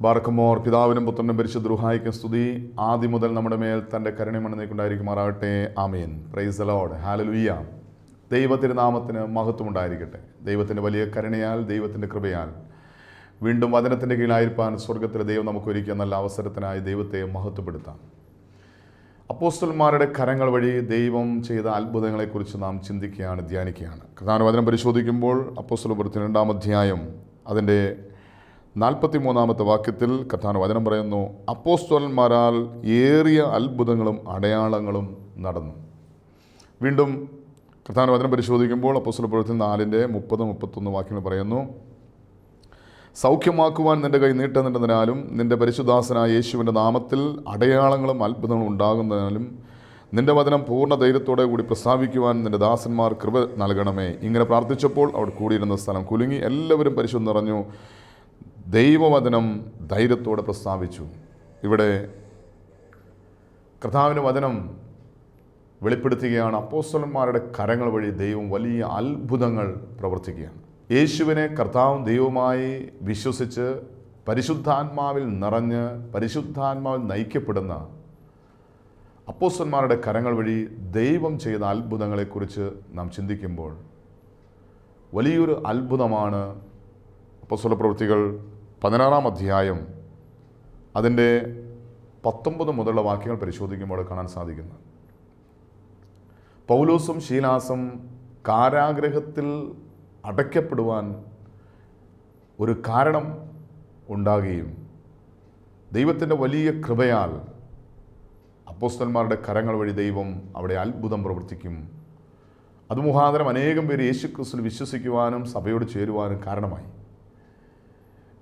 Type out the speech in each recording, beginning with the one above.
ബാർക്കമോർ പിതാവിനും പുത്രനും പരിശുദ്ധ ദ്രുഹായിക്കും സ്തുതി. ആദ്യം മുതൽ നമ്മുടെ മേൽ തന്റെ കരുണമണ്ണിക്കൊണ്ടായിരിക്കുമാറാകട്ടെ ആമീൻ. പ്രൈസ് ലോഡ് ഹാലലുയ്യ ദൈവത്തിരുനാമത്തിന് മഹത്വം ഉണ്ടായിരിക്കട്ടെ ദൈവത്തിന്റെ വലിയ കരുണയാൽ ദൈവത്തിന്റെ കൃപയാൽ വീണ്ടും വചനത്തിന്റെ കീഴായിരിക്കാൻ സ്വർഗത്തിലെ ദൈവം നമുക്കൊരുക്കിയ നല്ല അവസരത്തിനായി ദൈവത്തെ മഹത്വപ്പെടുത്താം. അപ്പോസ്റ്റൽമാരുടെ കരങ്ങൾ വഴി ദൈവം ചെയ്ത അത്ഭുതങ്ങളെക്കുറിച്ച് നാം ചിന്തിക്കുകയാണ് ധ്യാനിക്കുകയാണ്. കഥാനുവചനം പരിശോധിക്കുമ്പോൾ അപ്പോസ്റ്റൽ പുറത്തിന് രണ്ടാം അധ്യായം അതിന്റെ നാൽപ്പത്തി മൂന്നാമത്തെ വാക്യത്തിൽ കഥാന വചനം പറയുന്നു അപ്പോസ്തോലന്മാരാൽ ഏറിയ അത്ഭുതങ്ങളും അടയാളങ്ങളും നടന്നു. വീണ്ടും കഥാന വചനം പരിശോധിക്കുമ്പോൾ പ്രവർത്തി നാലിന്റെ മുപ്പത് മുപ്പത്തൊന്ന് വാക്യങ്ങൾ പറയുന്നു സൗഖ്യമാക്കുവാൻ നിന്റെ കൈ നീട്ടുന്നുണ്ടെന്നതിനാലും നിന്റെ പരിശുദാസനായ യേശുവിന്റെ നാമത്തിൽ അടയാളങ്ങളും അത്ഭുതങ്ങളും ഉണ്ടാകുന്നതിനാലും നിന്റെ വചനം പൂർണ ധൈര്യത്തോടെ കൂടി പ്രസ്താവിക്കുവാൻ നിന്റെ ദാസന്മാർ കൃപ നൽകണമേ. ഇങ്ങനെ പ്രാർത്ഥിച്ചപ്പോൾ അവിടെ കൂടിയിരുന്ന സ്ഥലം കുലുങ്ങി. എല്ലാവരും പരിശുദ്ധം നിറഞ്ഞു. ദൈവവചനം ധൈര്യത്തോടെ പ്രസ്താവിച്ചു. ഇവിടെ കർത്താവിന്റെ വചനം വെളിപ്പെടുത്തുകയാണ്. അപ്പോസ്തലന്മാരുടെ കരങ്ങൾ വഴി ദൈവം വലിയ അത്ഭുതങ്ങൾ പ്രവർത്തിക്കുകയാണ്. യേശുവിനെ കർത്താവും ദൈവവുമായി വിശ്വസിച്ച് പരിശുദ്ധാത്മാവിൽ നിറഞ്ഞ് പരിശുദ്ധാത്മാവിൽ നയിക്കപ്പെടുന്ന അപ്പോസ്തന്മാരുടെ കരങ്ങൾ വഴി ദൈവം ചെയ്ത അത്ഭുതങ്ങളെക്കുറിച്ച് നാം ചിന്തിക്കുമ്പോൾ വലിയൊരു അത്ഭുതമാണ് അപ്പോസ്വല പ്രവൃത്തികൾ പതിനാറാം അധ്യായം അതിന്റെ പത്തൊമ്പത് മുതലുള്ള വാക്യങ്ങൾ പരിശോധിക്കുമ്പോൾ കാണാൻ സാധിക്കുന്നു. പൗലോസും ശീലാസും കാരാഗ്രഹത്തിൽ അടയ്ക്കപ്പെടുവാൻ ഒരു കാരണം ഉണ്ടാകുകയും ദൈവത്തിന്റെ വലിയ കൃപയാൽ അപ്പോസ്തന്മാരുടെ കരങ്ങൾ വഴി ദൈവം അവിടെ അത്ഭുതം പ്രവർത്തിക്കും. അതുമുഖാന്തരം അനേകം പേര് യേശുക്രിസ്തു വിശ്വസിക്കുവാനും സഭയോട് ചേരുവാനും കാരണമായി.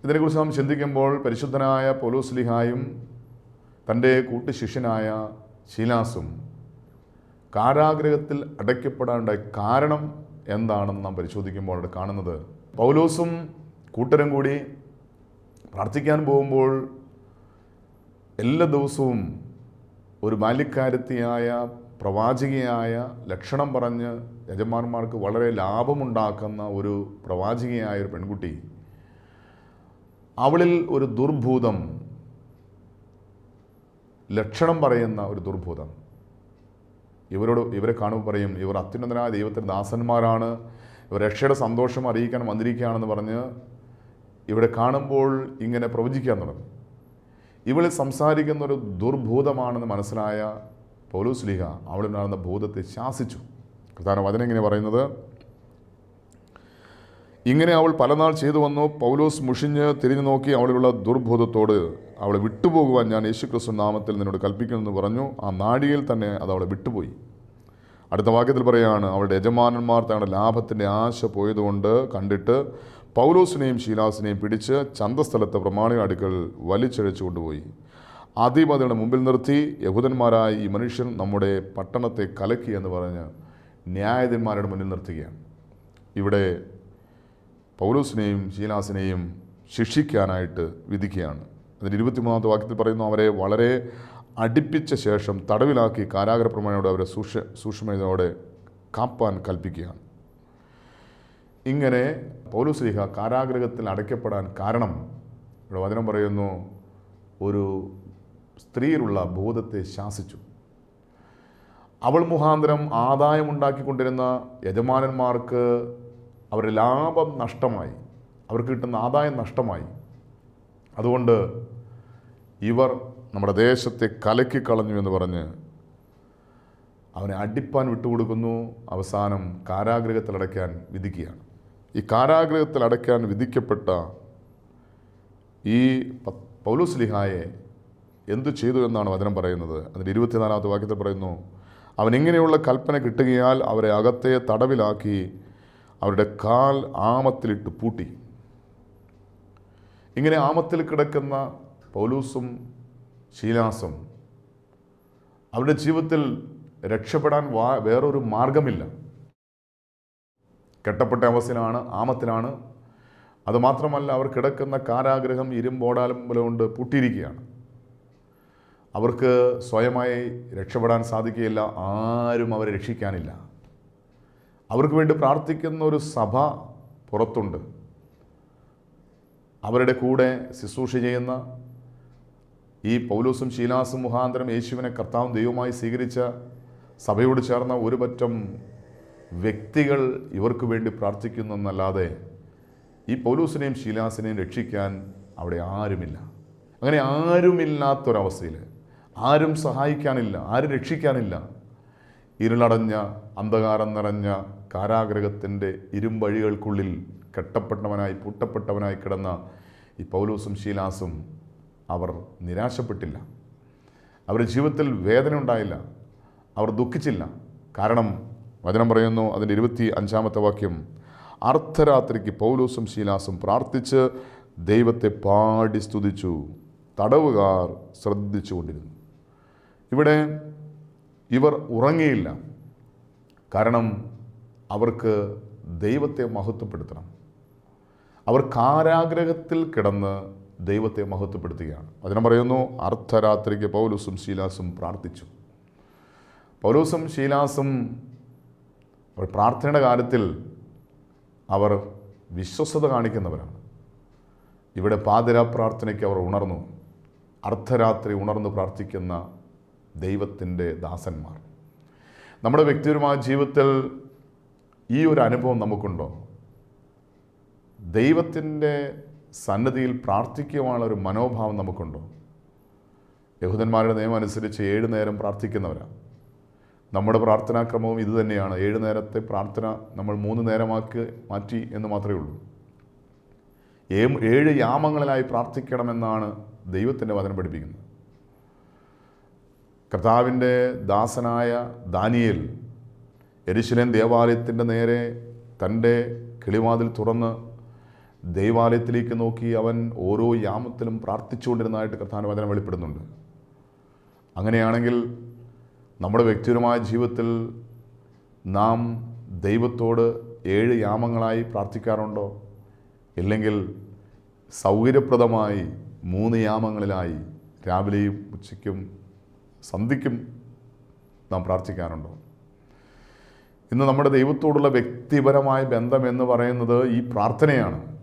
ഇതിനെക്കുറിച്ച് നാം ചിന്തിക്കുമ്പോൾ പരിശുദ്ധനായ പൗലോസ്ലിഹായും തന്റെ കൂട്ടുശിഷ്യനായ ശീലാസും കാരാഗ്രഹത്തിൽ അടയ്ക്കപ്പെടാനുണ്ടായ കാരണം എന്താണെന്ന് നാം പരിശോധിക്കുമ്പോൾ അവിടെ കാണുന്നത്. പൗലോസും കൂട്ടരും കൂടി പ്രാർത്ഥിക്കാൻ പോകുമ്പോൾ എല്ലാ ദിവസവും ഒരു ബാല്യക്കാരത്തിയായ പ്രവാചികയായ ലക്ഷണം പറഞ്ഞ് യജമാന്മാർക്ക് വളരെ ലാഭമുണ്ടാക്കുന്ന ഒരു പ്രവാചികയായ ഒരു പെൺകുട്ടി അവളിൽ ഒരു ദുർഭൂതം ലക്ഷണം പറയുന്ന ഒരു ദുർഭൂതം. ഇവരോട് ഇവരെ കാണുമ്പോൾ പറയും ഇവർ അത്യുന്നതനായ ദൈവത്തിന്റെ ദാസന്മാരാണ്. ഇവർ രക്ഷയുടെ സന്തോഷം അറിയിക്കാൻ വന്നിരിക്കുകയാണെന്ന് പറഞ്ഞ് ഇവിടെ കാണുമ്പോൾ ഇങ്ങനെ പ്രവചിക്കാൻ തുടങ്ങും. ഇവളിൽ സംസാരിക്കുന്ന ഒരു ദുർഭൂതമാണെന്ന് മനസ്സിലായ പൗലൂസ്ലിഹ അവളിൽ നടന്ന ഭൂതത്തെ ശാസിച്ചു. പ്രധാന വചനം ഇങ്ങനെ പറയുന്നത് ഇങ്ങനെ അവൾ പലനാൾ ചെയ്തു വന്നു. പൗലോസ് മുഷിഞ്ഞ് തിരിഞ്ഞു നോക്കി അവളിലുള്ള ദുർബോധത്തോട് അവളെ വിട്ടുപോകുവാൻ ഞാൻ യേശുക്രിസ്തു നാമത്തിൽ നിന്നോട് കൽപ്പിക്കുമെന്ന് പറഞ്ഞു. ആ നാടിയിൽ തന്നെ അത് അവളെ വിട്ടുപോയി. അടുത്ത വാക്യത്തിൽ പറയുകയാണ് അവളുടെ യജമാനന്മാർ തങ്ങളുടെ ലാഭത്തിന്റെ ആശ പോയതുകൊണ്ട് കണ്ടിട്ട് പൗലോസിനെയും ശീലാസിനെയും പിടിച്ച് ചന്തസ്ഥലത്ത് പ്രമാണിക അടുക്കൽ വലിച്ചഴച്ചു കൊണ്ടുപോയി. ആദ്യമതിയുടെ മുമ്പിൽ നിർത്തി യഹൂദന്മാരായ ഈ മനുഷ്യൻ നമ്മുടെ പട്ടണത്തെ കലക്കി എന്ന് പറഞ്ഞ് ന്യായാധിപന്മാരുടെ മുന്നിൽ നിർത്തുകയാണ്. ഇവിടെ പൗലോസിനെയും ശീലാസിനെയും ശിക്ഷിക്കാനായിട്ട് വിധിക്കുകയാണ്. അതിൽ ഇരുപത്തിമൂന്നാമത്തെ വാക്യത്തിൽ പറയുന്നു അവരെ വളരെ അടുപ്പിച്ച ശേഷം തടവിലാക്കി കാരാഗ്രഹ അവരെ സൂക്ഷ സൂക്ഷ്മതയോടെ കാപ്പാൻ കൽപ്പിക്കുകയാണ്. ഇങ്ങനെ പൗലുശ്രീഹ കാരാഗ്രഹത്തിൽ അടയ്ക്കപ്പെടാൻ കാരണം ഇവിടെ വചനം പറയുന്നു ഒരു സ്ത്രീയിലുള്ള ബോധത്തെ ശാസിച്ചു. അവൾ മുഖാന്തരം ആദായമുണ്ടാക്കിക്കൊണ്ടിരുന്ന യജമാനന്മാർക്ക് അവരുടെ ലാഭം നഷ്ടമായി. അവർക്ക് കിട്ടുന്ന ആദായം നഷ്ടമായി. അതുകൊണ്ട് ഇവർ നമ്മുടെ ദേശത്തെ കലക്കിക്കളഞ്ഞു എന്ന് പറഞ്ഞ് അവനെ അടിപ്പാൻ വിട്ടുകൊടുക്കുന്നു. അവസാനം കാരാഗ്രഹത്തിലടയ്ക്കാൻ വിധിക്കുകയാണ്. ഈ കാരാഗ്രഹത്തിലടയ്ക്കാൻ വിധിക്കപ്പെട്ട ഈ പൗലൂസ് ലിഹായെ എന്തു ചെയ്തു എന്നാണ് വചനം പറയുന്നത്? അതിന്റെ ഇരുപത്തിനാലാമത്തെ വാക്യത്തിൽ പറയുന്നു അവൻ ഇങ്ങനെയുള്ള കൽപ്പന കിട്ടുകയാൽ അവരെ അകത്തെ തടവിലാക്കി അവരുടെ കാൽ ആമത്തിലിട്ട് പൂട്ടി. ഇങ്ങനെ ആമത്തിൽ കിടക്കുന്ന പൗലൂസും ശീലാസും അവരുടെ ജീവിതത്തിൽ രക്ഷപ്പെടാൻ വാ വേറൊരു മാർഗമില്ല. കെട്ടപ്പെട്ട അവസ്ഥയിലാണ് ആമത്തിലാണ്. അതുമാത്രമല്ല അവർ കിടക്കുന്ന കാരാഗ്രഹം ഇരുമ്പോടാലും കൊണ്ട് പൂട്ടിയിരിക്കുകയാണ്. അവർക്ക് സ്വയമായി രക്ഷപ്പെടാൻ സാധിക്കുകയില്ല ആരും അവരെ രക്ഷിക്കാനില്ല. അവർക്ക് വേണ്ടി പ്രാർത്ഥിക്കുന്ന ഒരു സഭ പുറത്തുണ്ട്. അവരുടെ കൂടെ ശുശ്രൂഷ ചെയ്യുന്ന ഈ പൗലോസും ശീലാസും മുഖാന്തരം യേശുവിനെ കർത്താവും ദൈവമായി സ്വീകരിച്ച സഭയോട് ചേർന്ന ഒരു പറ്റം വ്യക്തികൾ ഇവർക്ക് വേണ്ടി പ്രാർത്ഥിക്കുന്നെന്നല്ലാതെ ഈ പൗലൂസിനെയും ശീലാസിനെയും രക്ഷിക്കാൻ അവിടെ ആരുമില്ല. അങ്ങനെ ആരുമില്ലാത്തൊരവസ്ഥയിൽ ആരും സഹായിക്കാനില്ല ആരും രക്ഷിക്കാനില്ല. ഇരുളടഞ്ഞ അന്ധകാരം നിറഞ്ഞ കാരാഗ്രഹത്തിന്റെ ഇരുമ്പഴികൾക്കുള്ളിൽ കെട്ടപ്പെട്ടവനായി പൂട്ടപ്പെട്ടവനായി കിടന്ന ഈ പൗലൂസും ശീലാസും അവർ നിരാശപ്പെട്ടില്ല. അവരുടെ ജീവിതത്തിൽ വേദന ഉണ്ടായില്ല. അവർ ദുഃഖിച്ചില്ല. കാരണം വചനം പറയുന്നു അതിന്റെ ഇരുപത്തി അഞ്ചാമത്തെ വാക്യം അർദ്ധരാത്രിക്ക് പൗലൂസും ശീലാസും പ്രാർത്ഥിച്ച് ദൈവത്തെ പാടി സ്തുതിച്ചു. തടവുകാർ ശ്രദ്ധിച്ചുകൊണ്ടിരുന്നു. ഇവിടെ ഇവർ ഉറങ്ങിയില്ല. കാരണം അവർക്ക് ദൈവത്തെ മഹത്വപ്പെടുത്തണം. അവർ കാരാഗ്രഹത്തിൽ കിടന്ന് ദൈവത്തെ മഹത്വപ്പെടുത്തുകയാണ്. അതിനെ പറയുന്നു അർദ്ധരാത്രിക്ക് പൗലൂസും ശീലാസും പ്രാർത്ഥിച്ചു. പൗലൂസും ശീലാസും പ്രാർത്ഥനയുടെ കാര്യത്തിൽ അവർ വിശ്വസത കാണിക്കുന്നവരാണ്. ഇവിടെ പാതിരാ പ്രാർത്ഥനയ്ക്ക് അവർ ഉണർന്നു. അർദ്ധരാത്രി ഉണർന്നു പ്രാർത്ഥിക്കുന്ന ദൈവത്തിന്റെ ദാസന്മാർ. നമ്മുടെ വ്യക്തിപരമായ ജീവിതത്തിൽ ഈ ഒരു അനുഭവം നമുക്കുണ്ടോ? ദൈവത്തിന്റെ സന്നദ്ധിയിൽ പ്രാർത്ഥിക്കുവാനുള്ള ഒരു മനോഭാവം നമുക്കുണ്ടോ? യഹൂദന്മാരുടെ നിയമം അനുസരിച്ച് ഏഴ് നേരം പ്രാർത്ഥിക്കുന്നവരാണ് നമ്മുടെ പ്രാർത്ഥനാക്രമവും ഇത് തന്നെയാണ്. ഏഴ് നേരത്തെ പ്രാർത്ഥന നമ്മൾ മൂന്ന് നേരമാക്കി മാറ്റി എന്ന് മാത്രമേ ഉള്ളൂ. ഏഴ് യാമങ്ങളിലായി പ്രാർത്ഥിക്കണമെന്നാണ് ദൈവത്തിന്റെ വചനം പഠിപ്പിക്കുന്നത്. കർത്താവിന്റെ ദാസനായ ദാനിയേൽ എരിശിലേം ദേവാലയത്തിന്റെ നേരെ തന്റെ കിളിവാതിൽ തുറന്ന് ദൈവാലയത്തിലേക്ക് നോക്കി അവൻ ഓരോ യാമത്തിലും പ്രാർത്ഥിച്ചുകൊണ്ടിരുന്നതായിട്ട് കഥാനുവചനം വചനം വെളിപ്പെടുന്നുണ്ട്. അങ്ങനെയാണെങ്കിൽ നമ്മുടെ വ്യക്തിപരമായ ജീവിതത്തിൽ നാം ദൈവത്തോട് ഏഴ് യാമങ്ങളായി പ്രാർത്ഥിക്കാറുണ്ടോ? ഇല്ലെങ്കിൽ സൗകര്യപ്രദമായി മൂന്ന് യാമങ്ങളിലായി രാവിലെയും ഉച്ചയ്ക്കും സന്ധിക്കും നാം പ്രാർത്ഥിക്കാറുണ്ടോ? ഇന്ന് നമ്മുടെ ദൈവത്തോടുള്ള വ്യക്തിപരമായ ബന്ധം എന്ന് പറയുന്നത് ഈ പ്രാർത്ഥനയാണ്.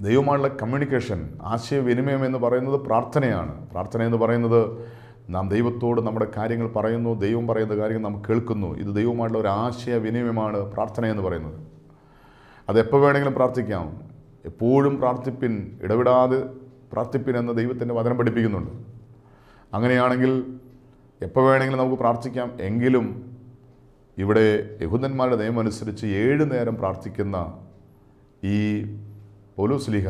ദൈവമായുള്ള കമ്മ്യൂണിക്കേഷൻ ആശയവിനിമയം എന്ന് പറയുന്നത് പ്രാർത്ഥനയാണ്. പ്രാർത്ഥന എന്ന് പറയുന്നത് നാം ദൈവത്തോട് നമ്മുടെ കാര്യങ്ങൾ പറയുന്നു ദൈവം പറയുന്ന കാര്യങ്ങൾ നാം കേൾക്കുന്നു. ഇത് ദൈവമായിട്ടുള്ള ഒരു ആശയവിനിമയമാണ് പ്രാർത്ഥന എന്ന് പറയുന്നത്. അത് എപ്പോൾ വേണമെങ്കിലും പ്രാർത്ഥിക്കാം. എപ്പോഴും പ്രാർത്ഥിപ്പിൻ ഇടവിടാതെ പ്രാർത്ഥിപ്പിൻ എന്ന് ദൈവത്തിന്റെ വചനം പഠിപ്പിക്കുന്നുണ്ട്. അങ്ങനെയാണെങ്കിൽ എപ്പോൾ വേണമെങ്കിലും നമുക്ക് പ്രാർത്ഥിക്കാം. എങ്കിലും ഇവിടെ യഹൂദന്മാരുടെ നിയമം അനുസരിച്ച് ഏഴ് നേരം പ്രാർത്ഥിക്കുന്ന ഈ പോലൂസ്ലിഹ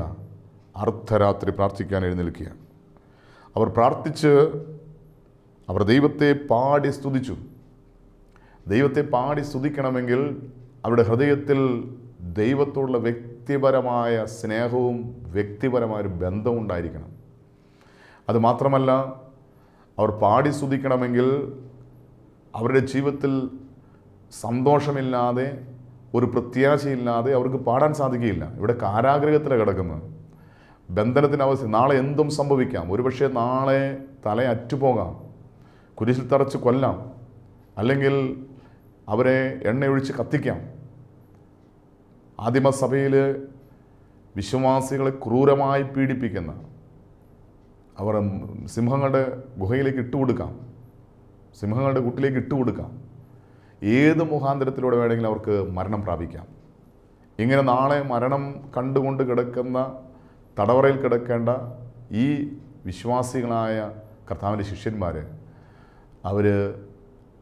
അർദ്ധരാത്രി പ്രാർത്ഥിക്കാൻ എഴുന്നേൽക്കുകയാണ്. അവർ പ്രാർത്ഥിച്ച് അവർ ദൈവത്തെ പാടി സ്തുതിച്ചു. ദൈവത്തെ പാടി സ്തുതിക്കണമെങ്കിൽ അവരുടെ ഹൃദയത്തിൽ ദൈവത്തോടുള്ള വ്യക്തിപരമായ സ്നേഹവും വ്യക്തിപരമായ ഒരു ബന്ധവും ഉണ്ടായിരിക്കണം. അതുമാത്രമല്ല അവർ പാടി സ്തുതിക്കണമെങ്കിൽ അവരുടെ ജീവിതത്തിൽ സന്തോഷമില്ലാതെ ഒരു പ്രത്യാശയില്ലാതെ അവർക്ക് പാടാൻ സാധിക്കുകയില്ല. ഇവിടെ കാരാഗ്രഹത്തിലാണ് കിടക്കുന്നത്. ബന്ധനത്തിന് അവസ്ഥ നാളെ എന്തും സംഭവിക്കാം. ഒരുപക്ഷെ നാളെ തല അറ്റുപോകാം. കുരിശിൽ തറച്ച് കൊല്ലാം. അല്ലെങ്കിൽ അവരെ എണ്ണയൊഴിച്ച് കത്തിക്കാം. ആദിമസഭയിൽ വിശ്വാസികളെ ക്രൂരമായി പീഡിപ്പിക്കുന്ന അവർ സിംഹങ്ങളുടെ ഗുഹയിലേക്ക് ഇട്ടുകൊടുക്കാം. സിംഹങ്ങളുടെ കൂട്ടിലേക്ക് ഇട്ടുകൊടുക്കാം. ഏത് മുഖാന്തരത്തിലൂടെ വേണമെങ്കിലും അവർക്ക് മരണം പ്രാപിക്കാം. ഇങ്ങനെ നാളെ മരണം കണ്ടുകൊണ്ട് കിടക്കുന്ന തടവറയിൽ കിടക്കേണ്ട ഈ വിശ്വാസികളായ കർത്താവിന്റെ ശിഷ്യന്മാർ അവർ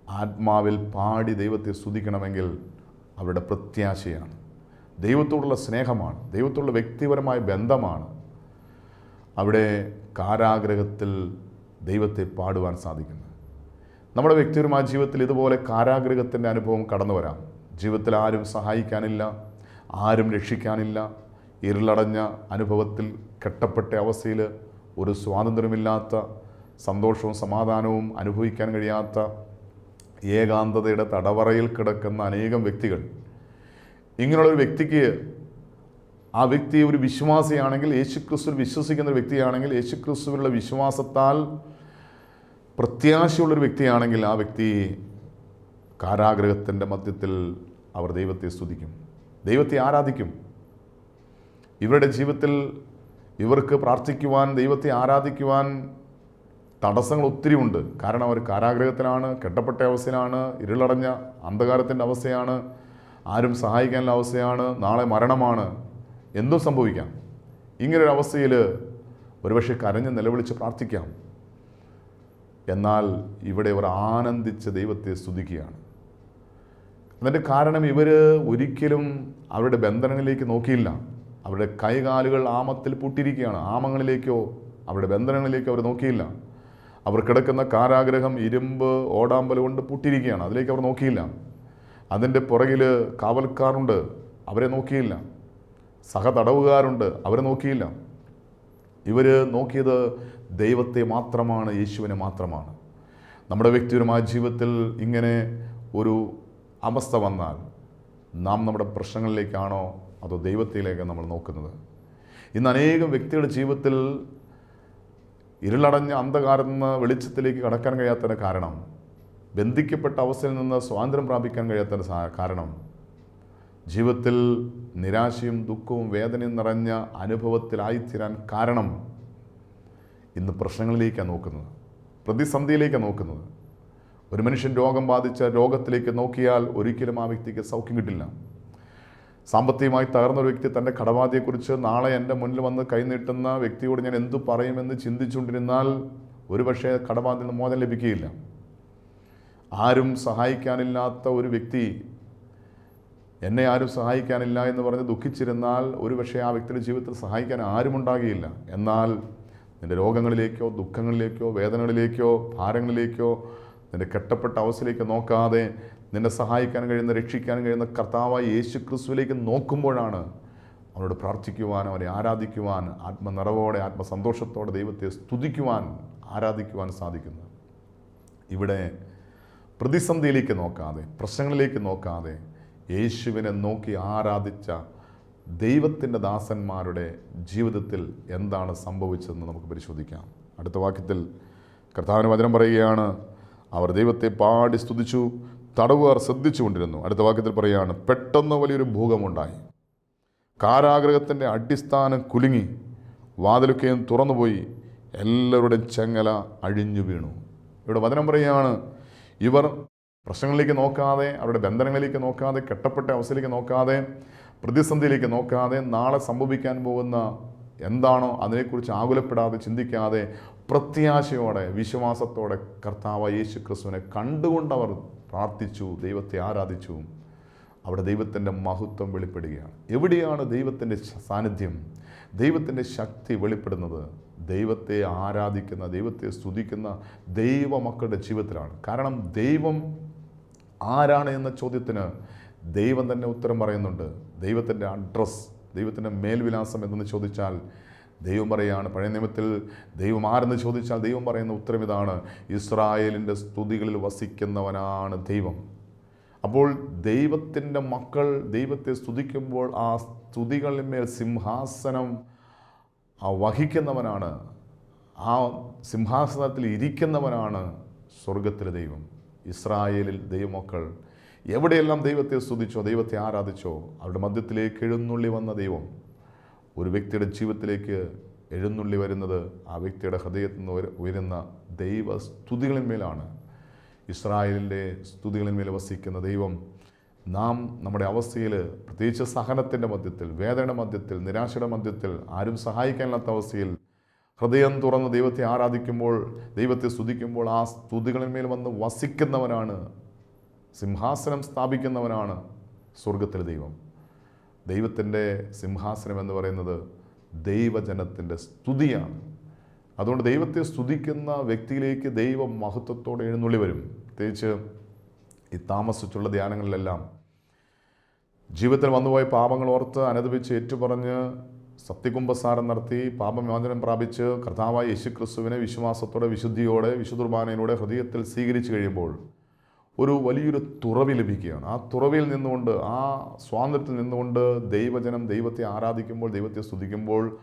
ആത്മാവിൽ പാടി ദൈവത്തെ സ്തുതിക്കണമെങ്കിൽ അവരുടെ പ്രത്യാശയാണ്. ദൈവത്തോടുള്ള സ്നേഹമാണ് ദൈവത്തോടുള്ള വ്യക്തിപരമായ ബന്ധമാണ്. അവിടെ കാരാഗ്രഹത്തിൽ ദൈവത്തെ പാടുവാൻ സാധിക്കുന്നത് നമ്മുടെ വ്യക്തിപരമായ ജീവിതത്തിൽ ഇതുപോലെ കാരാഗ്രഹത്തിന്റെ അനുഭവം കടന്നു വരാം. ജീവിതത്തിൽ ആരും സഹായിക്കാനില്ല ആരും രക്ഷിക്കാനില്ല. ഇരുളടഞ്ഞ അനുഭവത്തിൽ കെട്ടപ്പെട്ട അവസ്ഥയിൽ ഒരു സ്വാതന്ത്ര്യമില്ലാത്ത സന്തോഷവും സമാധാനവും അനുഭവിക്കാൻ കഴിയാത്ത ഏകാന്തതയുടെ തടവറയിൽ കിടക്കുന്ന അനേകം വ്യക്തികൾ. ഇങ്ങനെയുള്ളൊരു വ്യക്തിക്ക് ആ വ്യക്തി ഒരു വിശ്വാസിയാണെങ്കിൽ യേശുക്രിസ്തുവിൽ വിശ്വസിക്കുന്ന ഒരു വ്യക്തിയാണെങ്കിൽ യേശുക്രിസ്തുവിലുള്ള വിശ്വാസത്താൽ പ്രത്യാശയുള്ളൊരു വ്യക്തിയാണെങ്കിൽ ആ വ്യക്തി കാരാഗ്രഹത്തിന്റെ മധ്യത്തിൽ അവർ ദൈവത്തെ സ്തുതിക്കും. ദൈവത്തെ ആരാധിക്കും. ഇവരുടെ ജീവിതത്തിൽ ഇവർക്ക് പ്രാർത്ഥിക്കുവാൻ ദൈവത്തെ ആരാധിക്കുവാൻ തടസ്സങ്ങൾ ഒത്തിരി ഉണ്ട്. കാരണം അവർ കാരാഗ്രഹത്തിലാണ് കെട്ടപ്പെട്ട അവസ്ഥയിലാണ് ഇരുളടഞ്ഞ അന്ധകാരത്തിന്റെ അവസ്ഥയാണ് ആരും സഹായിക്കാനുള്ള അവസ്ഥയാണ് നാളെ മരണമാണ്. എന്തും സംഭവിക്കാം. ഇങ്ങനൊരു അവസ്ഥയിൽ ഒരുപക്ഷെ കരഞ്ഞ് നിലവിളിച്ച് പ്രാർത്ഥിക്കാം. എന്നാൽ ഇവിടെ ഇവർ ആനന്ദിച്ച് ദൈവത്തെ സ്തുതിക്കുകയാണ്. അതിന്റെ കാരണം ഇവർ ഒരിക്കലും അവരുടെ ബന്ധനങ്ങളിലേക്ക് നോക്കിയില്ല. അവരുടെ കൈകാലുകൾ ആമത്തിൽ പൂട്ടിയിരിക്കുകയാണ്. ആമങ്ങളിലേക്കോ അവരുടെ ബന്ധനങ്ങളിലേക്കോ അവർ നോക്കിയില്ല. അവർ കിടക്കുന്ന കാരാഗ്രഹം ഇരുമ്പ് ഓടാമ്പൽ കൊണ്ട് പൂട്ടിയിരിക്കുകയാണ്. അതിലേക്ക് അവർ നോക്കിയില്ല. അതിന്റെ പുറകിൽ കാവൽക്കാരുണ്ട്. അവരെ നോക്കിയില്ല. സഹതടവുകാരുണ്ട്. അവരെ നോക്കിയില്ല. ഇവർ നോക്കിയത് ദൈവത്തെ മാത്രമാണ് യേശുവിനെ മാത്രമാണ്. നമ്മുടെ വ്യക്തിപരമായ ജീവിതത്തിൽ ഇങ്ങനെ ഒരു അവസ്ഥ വന്നാൽ നാം നമ്മുടെ പ്രശ്നങ്ങളിലേക്കാണോ അതോ ദൈവത്തിലേക്ക് നമ്മൾ നോക്കുന്നത്? ഇന്ന് അനേകം വ്യക്തികളുടെ ജീവിതത്തിൽ ഇരുളടഞ്ഞ അന്ധകാരം നിന്ന് വെളിച്ചത്തിലേക്ക് കടക്കാൻ കഴിയാത്തതിന് കാരണം ബന്ധിക്കപ്പെട്ട അവസ്ഥയിൽ നിന്ന് സ്വാതന്ത്ര്യം പ്രാപിക്കാൻ കഴിയാത്തതിന് കാരണം ജീവിതത്തിൽ നിരാശയും ദുഃഖവും വേദനയും നിറഞ്ഞ അനുഭവത്തിലായിത്തീരാൻ കാരണം ഇന്ന് പ്രശ്നങ്ങളിലേക്കാണ് നോക്കുന്നത്. പ്രതിസന്ധിയിലേക്കാണ് നോക്കുന്നത്. ഒരു മനുഷ്യൻ രോഗം ബാധിച്ച രോഗത്തിലേക്ക് നോക്കിയാൽ ഒരിക്കലും ആ വ്യക്തിക്ക് സൗഖ്യം കിട്ടില്ല. സാമ്പത്തികമായി തകർന്ന ഒരു വ്യക്തി തന്റെ കടബാധയെക്കുറിച്ച് നാളെ എന്റെ മുന്നിൽ വന്ന് കൈനീട്ടുന്ന വ്യക്തിയോട് ഞാൻ എന്തു പറയുമെന്ന് ചിന്തിച്ചുകൊണ്ടിരുന്നാൽ ഒരുപക്ഷെ കടബാധയിൽ നിന്ന് മോചനം ലഭിക്കുകയില്ല. ആരും സഹായിക്കാനില്ലാത്ത ഒരു വ്യക്തി എന്നെ ആരും സഹായിക്കാനില്ല എന്ന് പറഞ്ഞ് ദുഃഖിച്ചിരുന്നാൽ ഒരുപക്ഷെ ആ വ്യക്തിയുടെ ജീവിതത്തിൽ സഹായിക്കാൻ ആരുമുണ്ടാകുകയില്ല എന്നാൽ നിന്റെ രോഗങ്ങളിലേക്കോ ദുഃഖങ്ങളിലേക്കോ വേദനകളിലേക്കോ ഭാരങ്ങളിലേക്കോ നിന്റെ കെട്ടപ്പെട്ട അവസ്ഥയിലേക്ക് നോക്കാതെ നിന്നെ സഹായിക്കാൻ കഴിയുന്ന രക്ഷിക്കാൻ കഴിയുന്ന കർത്താവായി യേശു ക്രിസ്തുവിലേക്ക് നോക്കുമ്പോഴാണ് അവനോട് പ്രാർത്ഥിക്കുവാൻ അവനെ ആരാധിക്കുവാൻ ആത്മനിറവോടെ ആത്മസന്തോഷത്തോടെ ദൈവത്തെ സ്തുതിക്കുവാൻ ആരാധിക്കുവാൻ സാധിക്കുന്നത്. ഇവിടെ പ്രതിസന്ധിയിലേക്ക് നോക്കാതെ പ്രശ്നങ്ങളിലേക്ക് നോക്കാതെ യേശുവിനെ നോക്കി ആരാധിച്ച ദൈവത്തിന്റെ ദാസന്മാരുടെ ജീവിതത്തിൽ എന്താണ് സംഭവിച്ചതെന്ന് നമുക്ക് പരിശോധിക്കാം. അടുത്ത വാക്യത്തിൽ കർത്താവിന് വചനം പറയുകയാണ് അവർ ദൈവത്തെ പാടി സ്തുതിച്ചു തടവുകാർ ശ്രദ്ധിച്ചുകൊണ്ടിരുന്നു. അടുത്ത വാക്യത്തിൽ പറയുകയാണ് പെട്ടെന്ന് വലിയൊരു ഭൂകമുണ്ടായി കാരാഗ്രഹത്തിന്റെ അടിസ്ഥാനം കുലുങ്ങി വാതിലൊക്കെയും തുറന്നുപോയി എല്ലാവരുടെയും ചെങ്ങല അഴിഞ്ഞു വീണു. ഇവിടെ വചനം പറയുകയാണ് ഇവർ പ്രശ്നങ്ങളിലേക്ക് നോക്കാതെ അവരുടെ ബന്ധനങ്ങളിലേക്ക് നോക്കാതെ കെട്ടപ്പെട്ട അവസ്ഥയിലേക്ക് നോക്കാതെ പ്രതിസന്ധിയിലേക്ക് നോക്കാതെ നാളെ സംഭവിക്കാൻ പോകുന്ന എന്താണോ അതിനെക്കുറിച്ച് ആകുലപ്പെടാതെ ചിന്തിക്കാതെ പ്രത്യാശയോടെ വിശ്വാസത്തോടെ കർത്താവ് യേശു ക്രിസ്തുവിനെ കണ്ടുകൊണ്ടവർ പ്രാർത്ഥിച്ചു ദൈവത്തെ ആരാധിച്ചു. അവിടെ ദൈവത്തിന്റെ മഹത്വം വെളിപ്പെടുകയാണ്. എവിടെയാണ് ദൈവത്തിന്റെ സാന്നിധ്യം? ദൈവത്തിന്റെ ശക്തി വെളിപ്പെടുന്നത് ദൈവത്തെ ആരാധിക്കുന്ന ദൈവത്തെ സ്തുതിക്കുന്ന ദൈവമക്കളുടെ ജീവിതത്തിലാണ്. കാരണം ദൈവം ആരാണ് എന്ന ചോദ്യത്തിന് ദൈവം തന്നെ ഉത്തരം പറയുന്നുണ്ട്. ദൈവത്തിന്റെ അഡ്രസ്സ് ദൈവത്തിന്റെ മേൽവിലാസം എന്തെന്ന് ചോദിച്ചാൽ ദൈവം പറയുകയാണ് പഴയ നിയമത്തിൽ ദൈവം ആരെന്ന് ചോദിച്ചാൽ ദൈവം പറയുന്ന ഉത്തരം ഇതാണ്. ഇസ്രായേലിന്റെ സ്തുതികളിൽ വസിക്കുന്നവനാണ് ദൈവം. അപ്പോൾ ദൈവത്തിന്റെ മക്കൾ ദൈവത്തെ സ്തുതിക്കുമ്പോൾ ആ സ്തുതികളിന്മേൽ സിംഹാസനം വഹിക്കുന്നവനാണ്. ആ സിംഹാസനത്തിൽ ഇരിക്കുന്നവനാണ് സ്വർഗത്തിലെ ദൈവം. ഇസ്രായേലിൽ ദൈവമക്കൾ എവിടെയെല്ലാം ദൈവത്തെ സ്തുതിച്ചോ ദൈവത്തെ ആരാധിച്ചോ അവരുടെ മധ്യത്തിലേക്ക് എഴുന്നള്ളി വന്ന ദൈവം ഒരു വ്യക്തിയുടെ ജീവിതത്തിലേക്ക് എഴുന്നള്ളി വരുന്നത് ആ വ്യക്തിയുടെ ഹൃദയത്തിൽ നിന്ന് ഉയര- ഉയരുന്ന ദൈവ സ്തുതികളിന്മേലാണ് ഇസ്രായേലിന്റെ സ്തുതികളിന്മേൽ വസിക്കുന്ന ദൈവം നാം നമ്മുടെ അവസ്ഥയിൽ പ്രത്യേകിച്ച് സഹനത്തിന്റെ മധ്യത്തിൽ വേദനയുടെ മധ്യത്തിൽ നിരാശയുടെ മധ്യത്തിൽ ആരും സഹായിക്കാനില്ലാത്ത അവസ്ഥയിൽ ഹൃദയം തുറന്ന് ദൈവത്തെ ആരാധിക്കുമ്പോൾ ദൈവത്തെ സ്തുതിക്കുമ്പോൾ ആ സ്തുതികളിന്മേൽ വന്ന് വസിക്കുന്നവനാണ് സിംഹാസനം സ്ഥാപിക്കുന്നവനാണ് സ്വർഗത്തിലെ ദൈവം. ദൈവത്തിന്റെ സിംഹാസനം എന്ന് പറയുന്നത് ദൈവജനത്തിന്റെ സ്തുതിയാണ്. അതുകൊണ്ട് ദൈവത്തെ സ്തുതിക്കുന്ന വ്യക്തിയിലേക്ക് ദൈവ മഹത്വത്തോടെ എഴുന്നള്ളി വരും. പ്രത്യേകിച്ച് ഈ താമസിച്ചുള്ള ധ്യാനങ്ങളിലെല്ലാം ജീവിതത്തിൽ വന്നുപോയ പാപങ്ങൾ ഓർത്ത് അനുദപിച്ച് ഏറ്റുപറഞ്ഞ് സത്യകുംഭസാരം നടത്തി പാപമോചനം പ്രാപിച്ച് കർത്താവായ യേശുക്രിസ്തുവിനെ വിശ്വാസത്തോടെ വിശുദ്ധിയോടെ വിശുദ്ധുർബാനയിലൂടെ ഹൃദയത്തിൽ സ്വീകരിച്ചു കഴിയുമ്പോൾ ഒരു വലിയൊരു തുറവി ലഭിക്കുകയാണ്. ആ തുറവിൽ നിന്നുകൊണ്ട് ആ സ്വാതന്ത്ര്യത്തിൽ നിന്നുകൊണ്ട് ദൈവജനം ദൈവത്തെ ആരാധിക്കുമ്പോൾ ദൈവത്തെ സ്തുതിക്കുമ്പോൾ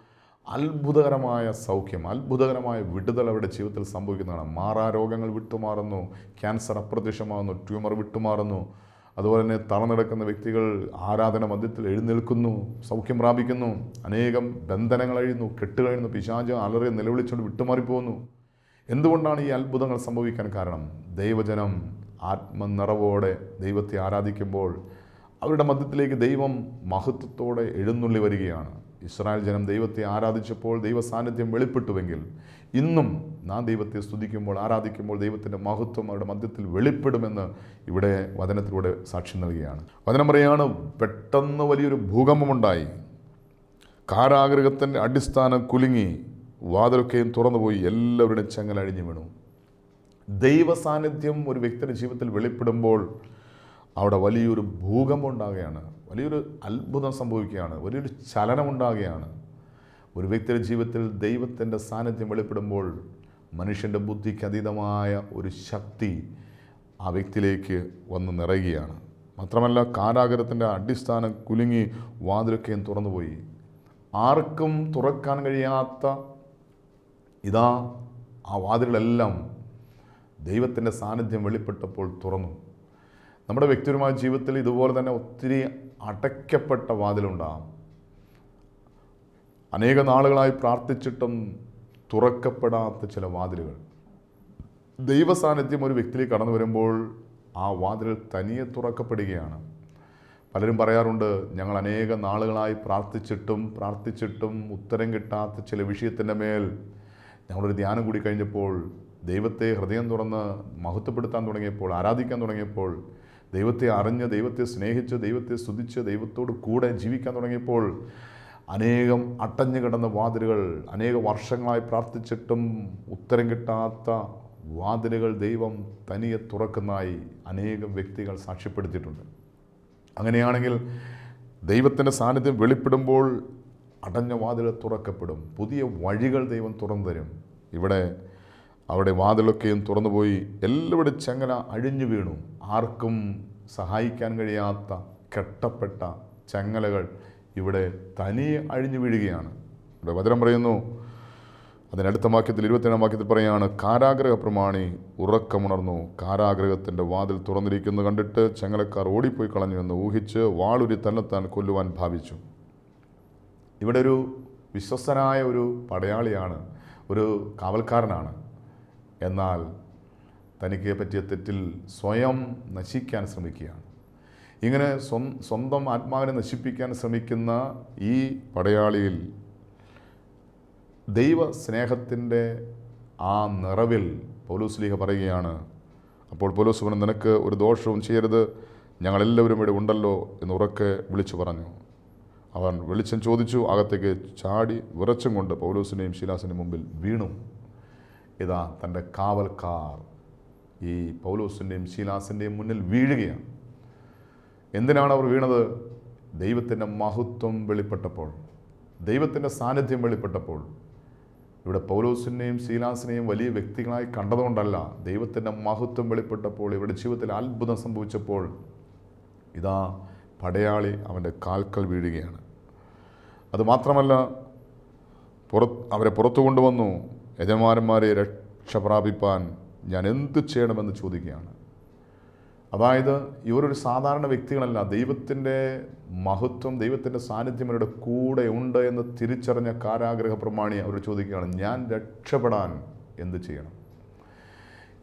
അത്ഭുതകരമായ സൗഖ്യം അത്ഭുതകരമായ വിടുതൽ അവരുടെ ജീവിതത്തിൽ സംഭവിക്കുന്നതാണ്. മാറാ രോഗങ്ങൾ വിട്ടുമാറുന്നു ക്യാൻസർ അപ്രത്യക്ഷമാകുന്നു ട്യൂമർ വിട്ടുമാറുന്നു. അതുപോലെ തന്നെ തളർന്നെടുക്കുന്ന വ്യക്തികൾ ആരാധന മധ്യത്തിൽ എഴുന്നേൽക്കുന്നു സൗഖ്യം പ്രാപിക്കുന്നു അനേകം ബന്ധനങ്ങൾ അഴിയുന്നു കെട്ടുകഴിയുന്നു പിശാജ് അലറി നിലവിളിച്ചുകൊണ്ട് വിട്ടുമാറിപ്പോകുന്നു. എന്തുകൊണ്ടാണ് ഈ അത്ഭുതങ്ങൾ സംഭവിക്കാൻ കാരണം? ദൈവജനം ആത്മനിറവോടെ ദൈവത്തെ ആരാധിക്കുമ്പോൾ അവരുടെ മധ്യത്തിലേക്ക് ദൈവം മഹത്വത്തോടെ എഴുന്നള്ളി വരികയാണ്. ഇസ്രായേൽ ജനം ദൈവത്തെ ആരാധിച്ചപ്പോൾ ദൈവസാന്നിധ്യം വെളിപ്പെട്ടുവെങ്കിൽ ഇന്നും നാം ദൈവത്തെ സ്തുതിക്കുമ്പോൾ ആരാധിക്കുമ്പോൾ ദൈവത്തിന്റെ മഹത്വം അവരുടെ മധ്യത്തിൽ വെളിപ്പെടുമെന്ന് ഇവിടെ വചനത്തിലൂടെ സാക്ഷ്യം നൽകുകയാണ്. വചനം പറയുകയാണ് പെട്ടെന്ന് വലിയൊരു ഭൂകമ്പമുണ്ടായി. കാരാഗ്രഹത്തിന്റെ അടിസ്ഥാനം കുലുങ്ങി. വാതിലൊക്കെയും തുറന്നുപോയി. എല്ലാവരുടെയും ചങ്ങല അഴിഞ്ഞു വീണു. ദൈവ സാന്നിധ്യം ഒരു വ്യക്തിയുടെ ജീവിതത്തിൽ വെളിപ്പെടുമ്പോൾ അവിടെ വലിയൊരു ഭൂകമ്പം ഉണ്ടാകുകയാണ് വലിയൊരു അത്ഭുതം സംഭവിക്കുകയാണ്. വലിയൊരു ചലനമുണ്ടാകുകയാണ്. ഒരു വ്യക്തിയുടെ ജീവിതത്തിൽ ദൈവത്തിന്റെ സാന്നിധ്യം വെളിപ്പെടുമ്പോൾ മനുഷ്യന്റെ ബുദ്ധിക്ക് അതീതമായ ഒരു ശക്തി ആ വ്യക്തിയിലേക്ക് വന്ന് നിറയുകയാണ്. മാത്രമല്ല കാരാഗ്രഹത്തിന്റെ അടിസ്ഥാനം കുലുങ്ങി വാതിലൊക്കെയും തുറന്നുപോയി. ആർക്കും തുറക്കാൻ കഴിയാത്ത ഇതാ ആ വാതിലുകളെല്ലാം ദൈവത്തിന്റെ സാന്നിധ്യം വെളിപ്പെട്ടപ്പോൾ തുറന്നു. നമ്മുടെ വ്യക്തിപരമായ ജീവിതത്തിൽ ഇതുപോലെ തന്നെ ഒത്തിരി അടയ്ക്കപ്പെട്ട വാതിലുണ്ടാകും. അനേക നാളുകളായി പ്രാർത്ഥിച്ചിട്ടും തുറക്കപ്പെടാത്ത ചില വാതിലുകൾ. ദൈവസാന്നിധ്യം ഒരു വ്യക്തിയിലേക്ക് കടന്നു വരുമ്പോൾ ആ വാതിൽ തനിയെ തുറക്കപ്പെടുകയാണ്. പലരും പറയാറുണ്ട് ഞങ്ങൾ അനേക നാളുകളായി പ്രാർത്ഥിച്ചിട്ടും പ്രാർത്ഥിച്ചിട്ടും ഉത്തരം കിട്ടാത്ത ചില വിഷയത്തിന്റെ മേൽ ഞങ്ങളൊരു ധ്യാനം കൂടി കഴിഞ്ഞപ്പോൾ ദൈവത്തെ ഹൃദയം തുറന്ന് മഹത്വപ്പെടുത്താൻ തുടങ്ങിയപ്പോൾ ആരാധിക്കാൻ തുടങ്ങിയപ്പോൾ ദൈവത്തെ അറിഞ്ഞ് ദൈവത്തെ സ്നേഹിച്ച് ദൈവത്തെ സ്തുതിച്ച് ദൈവത്തോട് കൂടെ ജീവിക്കാൻ തുടങ്ങിയപ്പോൾ അനേകം അട്ടഞ്ഞു കിടന്ന വാതിലുകൾ അനേക വർഷങ്ങളായി പ്രാർത്ഥിച്ചിട്ടും ഉത്തരം കിട്ടാത്ത വാതിലുകൾ ദൈവം തനിയെ തുറക്കുന്നതായി അനേകം വ്യക്തികൾ സാക്ഷ്യപ്പെടുത്തിയിട്ടുണ്ട്. അങ്ങനെയാണെങ്കിൽ ദൈവത്തിന്റെ സാന്നിധ്യം വെളിപ്പെടുമ്പോൾ അടഞ്ഞ വാതിൽ തുറക്കപ്പെടും. പുതിയ വഴികൾ ദൈവം തുറന്നു തരും. ഇവിടെ അവിടെ വാതിലൊക്കെയും തുറന്നുപോയി എല്ലാവരുടെ ചങ്ങല അഴിഞ്ഞു വീണു. ആർക്കും സഹായിക്കാൻ കഴിയാത്ത കെട്ടപ്പെട്ട ചങ്ങലകൾ ഇവിടെ തനി അഴിഞ്ഞു വീഴുകയാണ്. ഇവിടെ വചനം പറയുന്നു. അതിനടുത്ത വാക്യത്തിൽ ഇരുപത്തിയേഴാം വാക്യത്തിൽ പറയുകയാണ് കാരാഗ്രഹ പ്രമാണി ഉറക്കമുണർന്നു. കാരാഗ്രഹത്തിന്റെ വാതിൽ തുറന്നിരിക്കുന്നു കണ്ടിട്ട് ചങ്ങലക്കാർ ഓടിപ്പോയി കളഞ്ഞു എന്ന് ഊഹിച്ച് വാളുരി തന്നെത്താൻ കൊല്ലുവാൻ ഭാവിച്ചു. ഇവിടെ ഒരു വിശ്വസ്തനായ ഒരു പടയാളിയാണ് ഒരു കാവൽക്കാരനാണ്. എന്നാൽ തനിക്ക് പറ്റിയ തെറ്റിൽ സ്വയം നശിക്കാൻ ശ്രമിക്കുകയാണ്. ഇങ്ങനെ സ്വ- സ്വന്തം ആത്മാവിനെ നശിപ്പിക്കാൻ ശ്രമിക്കുന്ന ഈ പടയാളിയിൽ ദൈവ സ്നേഹത്തിന്റെ ആ നിറവിൽ പൗലൂസ്ലീഹ പറയുകയാണ് അപ്പോൾ പൗലൂസ് പറഞ്ഞു നിനക്ക് ഒരു ദോഷവും ചെയ്യരുത്. ഞങ്ങളെല്ലാവരും ഇവിടെ ഉണ്ടല്ലോ എന്ന് ഉറക്കെ വിളിച്ചു പറഞ്ഞു. അവൻ വെളിച്ചം ചോദിച്ചു അകത്തേക്ക് ചാടി വിറച്ചും കൊണ്ട് പൗലോസിനെയും ശിലാസിന്റെ മുമ്പിൽ വീണു. ഇതാ തന്റെ കാവൽക്കാർ ഈ പൗലോസിന്റെയും ശീലാസിന്റെയും മുന്നിൽ വീഴുകയാണ്. എന്തിനാണ് അവർ വീണത്? ദൈവത്തിന്റെ മഹത്വം വെളിപ്പെട്ടപ്പോൾ ദൈവത്തിന്റെ സാന്നിധ്യം വെളിപ്പെട്ടപ്പോൾ. ഇവിടെ പൗലോസിനെയും ശീലാസിനെയും വലിയ വ്യക്തികളായി കണ്ടതുകൊണ്ടല്ല ദൈവത്തിന്റെ മഹത്വം വെളിപ്പെട്ടപ്പോൾ ഇവരുടെ ജീവിതത്തിൽ അത്ഭുതം സംഭവിച്ചപ്പോൾ ഇതാ പടയാളി അവന്റെ കാൽക്കൽ വീഴുകയാണ്. അതുമാത്രമല്ല പുറത്ത് അവരെ പുറത്തു കൊണ്ടുവന്നു. യജമാനന്മാരെ രക്ഷ പ്രാപിപ്പാൻ ഞാൻ എന്ത് ചെയ്യണമെന്ന് ചോദിക്കുകയാണ്. അതായത് ഇവരൊരു സാധാരണ വ്യക്തികളല്ല. ദൈവത്തിന്റെ മഹത്വം ദൈവത്തിന്റെ സാന്നിധ്യം അവരുടെ കൂടെ ഉണ്ട് എന്ന് തിരിച്ചറിഞ്ഞ കാരാഗ്രഹ പ്രമാണി അവർ ചോദിക്കുകയാണ് ഞാൻ രക്ഷപ്പെടാൻ എന്ത് ചെയ്യണം?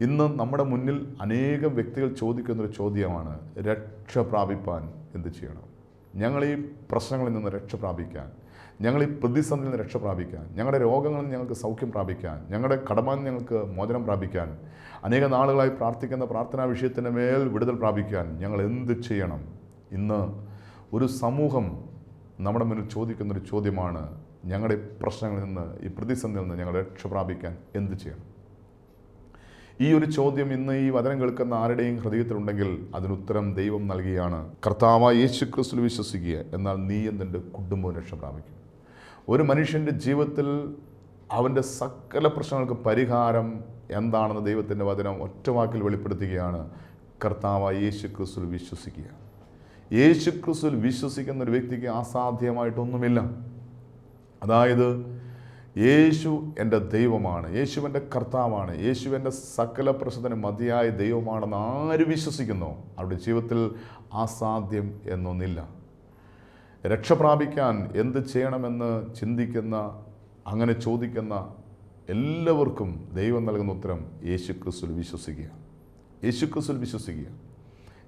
ഇന്ന് നമ്മുടെ മുന്നിൽ അനേകം വ്യക്തികൾ ചോദിക്കുന്നൊരു ചോദ്യമാണ് രക്ഷ പ്രാപിപ്പാൻ എന്ത് ചെയ്യണം? ഞങ്ങൾ ഈ പ്രശ്നങ്ങളിൽ നിന്ന് രക്ഷ പ്രാപിക്കാൻ ഞങ്ങൾ ഈ പ്രതിസന്ധിയിൽ നിന്ന് രക്ഷ പ്രാപിക്കാൻ ഞങ്ങളുടെ രോഗങ്ങളിൽ ഞങ്ങൾക്ക് സൗഖ്യം പ്രാപിക്കാൻ ഞങ്ങളുടെ കടമാൻ ഞങ്ങൾക്ക് മോചനം പ്രാപിക്കാൻ അനേക നാളുകളായി പ്രാർത്ഥിക്കുന്ന പ്രാർത്ഥനാ വിഷയത്തിന്റെ മേൽ വിടുതൽ പ്രാപിക്കാൻ ഞങ്ങൾ എന്ത് ചെയ്യണം? ഇന്ന് ഒരു സമൂഹം നമ്മുടെ മുന്നിൽ ചോദിക്കുന്നൊരു ചോദ്യമാണ് ഞങ്ങളുടെ പ്രശ്നങ്ങളിൽ നിന്ന് ഈ പ്രതിസന്ധിയിൽ നിന്ന് ഞങ്ങൾ രക്ഷ പ്രാപിക്കാൻ എന്ത് ചെയ്യണം? ഈ ഒരു ചോദ്യം ഇന്ന് ഈ വചനം കേൾക്കുന്ന ആരുടെയും ഹൃദയത്തിലുണ്ടെങ്കിൽ അതിനുത്തരം ദൈവം നൽകിയാണ്. കർത്താവായ യേശു ക്രിസ്തു വിശ്വസിക്കുക എന്നാൽ നീ എന്നെ കുടുംബവും രക്ഷ പ്രാപിക്കും? ഒരു മനുഷ്യന്റെ ജീവിതത്തിൽ അവന്റെ സകല പ്രശ്നങ്ങൾക്ക് പരിഹാരം എന്താണെന്ന് ദൈവത്തിന്റെ വചനം ഒറ്റവാക്കിൽ വെളിപ്പെടുത്തുകയാണ്. കർത്താവ് യേശു ക്രിസ്തു വിശ്വസിക്കുക. യേശു ക്രിസ്തുവിൽ വിശ്വസിക്കുന്ന ഒരു വ്യക്തിക്ക് അസാധ്യമായിട്ടൊന്നുമില്ല. അതായത് യേശു എന്റെ ദൈവമാണ് യേശു എന്റെ കർത്താവാണ് യേശു എന്റെ സകല പ്രശ്നത്തിന് മതിയായ ദൈവമാണെന്ന് ആര് വിശ്വസിക്കുന്നു? അവരുടെ ജീവിതത്തിൽ അസാധ്യം എന്നൊന്നില്ല. രക്ഷ പ്രാപിക്കാൻ എന്ത് ചെയ്യണമെന്ന് ചിന്തിക്കുന്ന അങ്ങനെ ചോദിക്കുന്ന എല്ലാവർക്കും ദൈവം നൽകുന്ന ഉത്തരം യേശു ക്രിസ്തുൽ വിശ്വസിക്കുക. യേശു ക്രിസ്തുൽ വിശ്വസിക്കുക